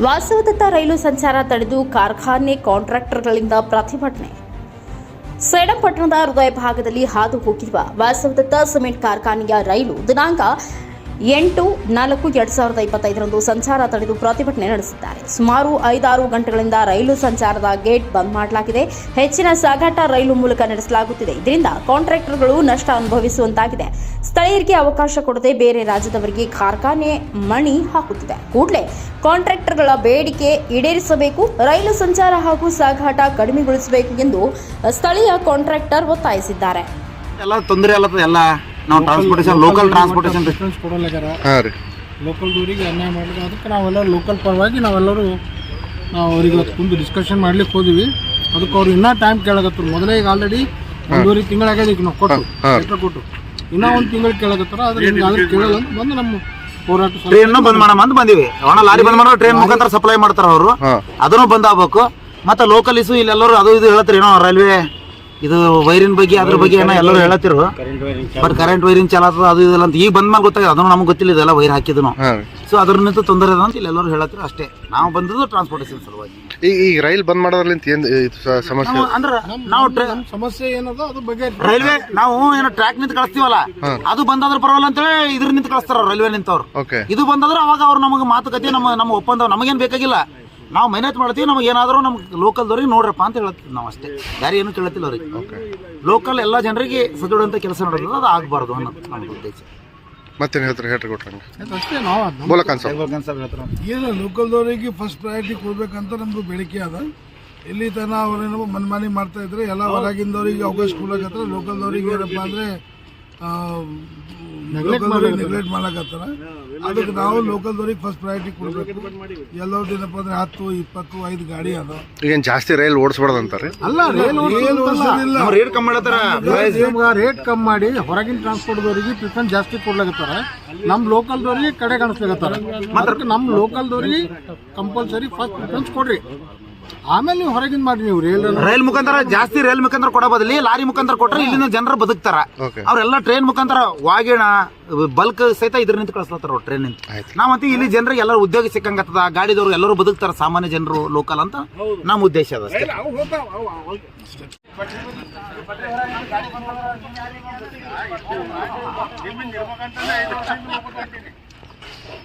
ವಾಸವದತ್ತ ರೈಲು ಸಂಚಾರ ತಡೆದು ಕಾರ್ಖಾನೆ ಕಾಂಟ್ರಾಕ್ಟರ್ಗಳಿಂದ ಪ್ರತಿಭಟನೆ. ಸೇಡಂ ಪಟ್ಟಣದ ಹೃದಯ ಭಾಗದಲ್ಲಿ ಹಾದು ಹೋಗಿರುವ ವಾಸವದತ್ತ ಸಿಮೆಂಟ್ ಕಾರ್ಖಾನೆಯ ರೈಲು ದಿನಾಂಕ ಎಂಟು, ನಾಲ್ಕು, ಎರಡು ಸಾವಿರದ ಇಪ್ಪತ್ತೈದರಂದು ಸಂಚಾರ ತಡೆದು ಪ್ರತಿಭಟನೆ ನಡೆಸಿದ್ದಾರೆ. ಸುಮಾರು ಐದಾರು ಗಂಟೆಗಳಿಂದ ರೈಲು ಸಂಚಾರದ ಗೇಟ್ ಬಂದ್ ಮಾಡಲಾಗಿದೆ. ಹೆಚ್ಚಿನ ಸಾಗಾಟ ರೈಲು ಮೂಲಕ ನಡೆಸಲಾಗುತ್ತಿದೆ. ಇದರಿಂದ ಕಾಂಟ್ರಾಕ್ಟರ್ಗಳು ನಷ್ಟ ಅನುಭವಿಸುವಂತಾಗಿದೆ. ಸ್ಥಳೀಯರಿಗೆ ಅವಕಾಶ ಕೊಡದೆ ಬೇರೆ ರಾಜ್ಯದವರಿಗೆ ಕಾರ್ಖಾನೆ ಮಣಿ ಹಾಕುತ್ತಿದೆ. ಕೂಡಲೇ ಕಾಂಟ್ರಾಕ್ಟರ್ಗಳ ಬೇಡಿಕೆ ಈಡೇರಿಸಬೇಕು, ರೈಲು ಸಂಚಾರ ಹಾಗೂ ಸಾಗಾಟ ಕಡಿಮೆಗೊಳಿಸಬೇಕು ಎಂದು ಸ್ಥಳೀಯ ಕಾಂಟ್ರಾಕ್ಟರ್ ಒತ್ತಾಯಿಸಿದ್ದಾರೆ. ಎಲ್ಲ ತೊಂದರೆ ಎಲ್ಲ ನಾವು ಟ್ರಾನ್ಸ್ಪೋರ್ಟೇಷನ್ ಲೋಕಲ್ ಟ್ರಾನ್ಸ್ಪೋರ್ಟೇಷನ್ ಡಿಸ್ಟೆನ್ಸ್ ಕೊಡೋಲ್ಲಾಗ್ಯಾರ ಹಾಂ ರೀ. ಲೋಕಲ್ ದೂರಿಗೆ ಅನ್ಯಾಯ ಮಾಡಿದ್ರೆ ಅದಕ್ಕೆ ನಾವೆಲ್ಲರೂ ಲೋಕಲ್ ಪರವಾಗಿ ನಾವೆಲ್ಲರೂ ನಾವು ಅವ್ರಿಗೆ ಇವತ್ತು ಕುಂದು ಡಿಸ್ಕಷನ್ ಮಾಡ್ಲಿಕ್ಕೆ ಹೋದಿವಿ. ಅದಕ್ಕೆ ಅವ್ರು ಇನ್ನೂ ಟೈಮ್ ಕೇಳಕತ್ತರು ಮೊದಲೇ ಈಗ ಆಲ್ರೆಡಿ ಒಂದೂವರೆ ತಿಂಗಳಾಗ್ಯದ ಈಗ ನಾವು ಕೊಟ್ಟು ಲೆಟ್ರ್ ಕೊಟ್ಟು. ಇನ್ನೂ ಒಂದು ತಿಂಗಳು ಕೇಳಕತ್ತಾರ ಆದ್ರೆ ಹಿಂಗೆ ಆದ್ರೆ ಕೇಳಲ್ಲ ಅಂತ ಬಂದು ನಮ್ಮ ಹೋರಾಟ ಟ್ರೈನ್ ಬಂದ್ ಮಾಡಮ್ಮ ಅಂತ ಬಂದಿವಿ. ಒಣ ಲಾರಿ ಬಂದ್ ಮಾಡೋ ಟ್ರೈನ್ ಮುಖಾಂತರ ಸಪ್ಲೈ ಮಾಡ್ತಾರ ಅವರು. ಅದನ್ನು ಬಂದ್ ಆಗ್ಬೇಕು. ಮತ್ತೆ ಲೋಕಲ್ ಇಸು ಇಲ್ಲೆಲ್ಲರೂ ಅದು ಇದು ಹೇಳತ್ರಿ ಏನೋ ರೈಲ್ವೆ ಇದು ವೈರಿನ ಬಗ್ಗೆ ಅದ್ರ ಬಗ್ಗೆ ಏನೋ ಎಲ್ಲರೂ ಹೇಳತ್ತಿರು. ಬಟ್ ಕರೆಂಟ್ ವೈರಿನ್ ಚಲಾತದ ಅದು ಇದೆಲ್ಲ ಅಂತ. ಈಗ ಬಂದ್ ಮೇಲೆ ಗೊತ್ತಾಗ ಅದನ್ನು ನಮ್ಗೆ ಗೊತ್ತಿಲ್ಲ ಇದೆಲ್ಲ ವೈರ್ ಹಾಕಿದ್ನು ಸೊ ಅದ್ರಿಂದ ನಿಂತು ತೊಂದರೆ ಅದ ಅಂತ ಇಲ್ಲೆಲ್ಲರೂ ಹೇಳತ್ತಿರು ಅಷ್ಟೇ. ನಾವು ಬಂದದ್ದು ಟ್ರಾನ್ಸ್ಪೋರ್ಟೇಷನ್ ಸಲುವಾಗಿ. ಈಗ ಈಗ ರೈಲ್ ಬಂದ್ ಮಾಡೋದ್ರಲ್ಲಿಂತ ಏನು ಸಮಸ್ಯೆ? ನಾವು ಅಂದ್ರೆ ನಾವು ಟ್ರೈ- ಸಮಸ್ಯೆ ಏನದ ಅದು ಬಗ್ಗೆ ರೈಲ್ವೆ ನಾವು ಏನೋ ಟ್ರ್ಯಾಕ್ ನಿಂತ ಕಳಿಸ್ತೀವಲ್ಲ? ಅದು ಬಂದಾದ್ರೆ ಪರವಾಗಿಲ್ಲ ಅಂತೇಳಿ ಇದ್ರ ನಿಂತ ಕಳಿಸ್ತಾರ ರೈಲ್ವೆ ನಿಂತವ್ರು. ಓಕೆ ಇದು ಬಂದಾದ್ರೆ ಅವಾಗ ಅವ್ರು ನಮಗೆ ಮಾತುಕತೆ ನಮ್ಮ ನಮ್ಮ ಒಪ್ಪಂದ ನಮಗೇನ್ ಬೇಕಾಗಿಲ್ಲ. ನಾವು ಮೆಹನತ್ ಮಾಡ್ತೀವಿ ನಮಗೆ ಏನಾದರೂ ನಮ್ಗೆ ಲೋಕಲ್ದವ್ರಿಗೆ ನೋಡ್ರಪ್ಪ ಅಂತ ಹೇಳ್ತೀವಿ ನಾವು ಅಷ್ಟೇ. ಯಾರು ಏನು ಕೇಳತ್ತಿಲ್ಲ ಅವ್ರಿಗೆ. ಲೋಕಲ್ ಎಲ್ಲ ಜನರಿಗೆ ಸದೃಢಂತ ಕೆಲಸ ನೋಡೋದಿಲ್ಲ ಅದು ಆಗಬಾರ್ದು ಅನ್ನೋದು ನಮ್ಮ ಉದ್ದೇಶ. ಮತ್ತೇನು ಹೇಳ್ತಾರೆ? ಹೇಳ್ರಿ ಕೊಟ್ರಂಗೆ. ಅಷ್ಟೇ ನಾವು ಏನು ಲೋಕಲ್ದವರಿಗೆ ಫಸ್ಟ್ ಪ್ರಯಾರಿಟಿ ಕೊಡ್ಬೇಕಂತ ನಮ್ದು ಬೇಡಿಕೆ ಅದ. ಇಲ್ಲಿ ತನ ಅವ್ರೇನೋ ಮನ್ಮಾನಿ ಮಾಡ್ತಾ ಇದ್ರೆ ಎಲ್ಲ ಹೊರಗಿಂದವ್ರಿಗೆ ಅವಕಾಶ ಕೊಡ್ಬೇಕಂತ ಲೋಕಲ್ದವ್ರಿಗೆ ಏನಪ್ಪ ಅಂದ್ರೆ ನೆಗ್ಲೆಕ್ಟ್ ಮಾಡಕತ್ತಾರ? ಅದಕ್ಕೆ ನಾವು ಲೋಕಲ್ದವ್ರಿಗೆ ಫಸ್ಟ್ ಪ್ರಯಾರಿಟಿ ಕೊಡಬೇಕು. ಎಲ್ಲವ್ರದ್ದು ಏನಪ್ಪ ಅಂದ್ರೆ ಹತ್ತು ಇಪ್ಪತ್ತು ಐದು ಗಾಡಿ ಅದ ಈಗ ಜಾಸ್ತಿ ರೈಲ್ ಓಡಿಸ್ಬಾರ್ದು ಅಂತಾರೆ? ಅಲ್ಲ ರೈಲ್. ರೇಟ್ ಕಮ್ಮಿ ಮಾಡತ್ತಾರ? ನಮ್ಗೆ ರೇಟ್ ಕಮ್ಮಿ ಮಾಡಿ ಹೊರಗಿನ ಟ್ರಾನ್ಸ್ಪೋರ್ಟ್ದವ್ರಿಗೆ ಪ್ರಿಫರೆನ್ಸ್ ಜಾಸ್ತಿ ಕೊಡ್ಲಾಗತ್ತಾರ ನಮ್ಮ ಲೋಕಲ್ದವ್ರಿಗೆ ಕಡೆ ಕಾಣಿಸ್ಲಾಗತ್ತಾರ ಅದಕ್ಕೆ ನಮ್ಮ ಲೋಕಲ್ದವ್ರಿಗೆ ಕಂಪಲ್ಸರಿ ಫಸ್ಟ್ ಪ್ರಿಫರೆನ್ಸ್ ಕೊಡ್ರಿ. ಆಮೇಲೆ ನೀವು ಹೊರಗಿನ ಮಾಡಿ ನೀವು ರೈಲ್ ರೈಲ್ ಮುಖಾಂತರ ಜಾಸ್ತಿ ರೈಲ್ ಮುಖಾಂತರ ಕೊಡೋ ಬದಲಿ ಲಾರಿ ಮುಖಾಂತರ ಕೊಟ್ರೆ ಇಲ್ಲಿನ ಜನರು ಬದುಕ್ತಾರ. ಅವ್ರೆಲ್ಲ ಟ್ರೈನ್ ಮುಖಾಂತರ ವಾಗೇಣ ಬಲ್ಕ್ ಸಹಿತ ಇದ್ರ ನಿಂತ ಕಳಿಸ್ಲತ್ತಾರ ಟ್ರೈನ್ ನಿಂತ. ನಾವಂತ ಇಲ್ಲಿ ಜನರಿಗೆ ಎಲ್ಲರೂ ಉದ್ಯೋಗ ಸಿಕ್ಕಂಗತ್ತದ ಗಾಡಿದವ್ರು ಎಲ್ಲರೂ ಬದುಕ್ತಾರ ಸಾಮಾನ್ಯ ಜನರು ಲೋಕಲ್ ಅಂತ ನಮ್ಮ ಉದ್ದೇಶ ಅದ ಅಷ್ಟೇ.